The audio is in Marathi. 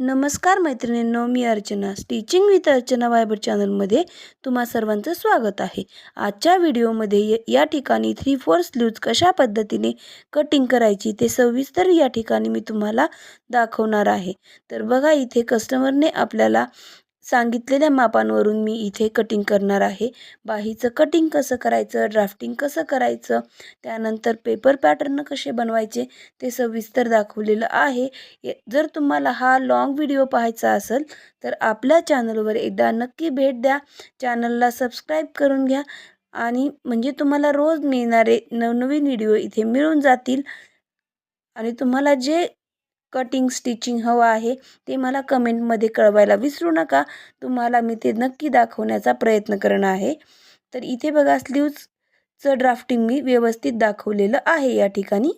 नमस्कार मैत्रिणींनो मी Archana. Stitching with Archana Viber चॅनलमध्ये तुम्हा सर्वांचं स्वागत आहे. आजच्या व्हिडिओमध्ये य या ठिकाणी थ्री फोर स्लीव्ज कशा पद्धतीने कटिंग करायची ते सविस्तर या ठिकाणी मी तुम्हाला दाखवणार आहे. तर बघा इथे कस्टमरने आपल्याला सांगितलेल्या मापांवरून मी इथे कटिंग करणार आहे. बाहीचं कटिंग कसं करायचं? ड्राफ्टिंग कसं करायचं? त्यानंतर पेपर पॅटर्न कसे बनवायचे? ते सविस्तर दाखवलेलं आहे. जर तुम्हाला हा लॉंग व्हिडिओ पाहायचा असेल तर आपल्या चॅनलवर एकदा नक्की भेट द्या. चॅनलला सबस्क्राईब करून घ्या. आणि म्हणजे तुम्हाला रोज मिळणारे नवनवीन व्हिडिओ इथे मिळून जातील. आणि तुम्हाला जे कटिंग स्टिचिंग हवं आहे ते मला कमेंटमध्ये कळवायला विसरू नका. तुम्हाला मी ते नक्की दाखवण्याचा प्रयत्न करणार आहे. तर इथे बघा स्लीव्जचं ड्राफ्टिंग मी व्यवस्थित दाखवलेलं आहे या ठिकाणी.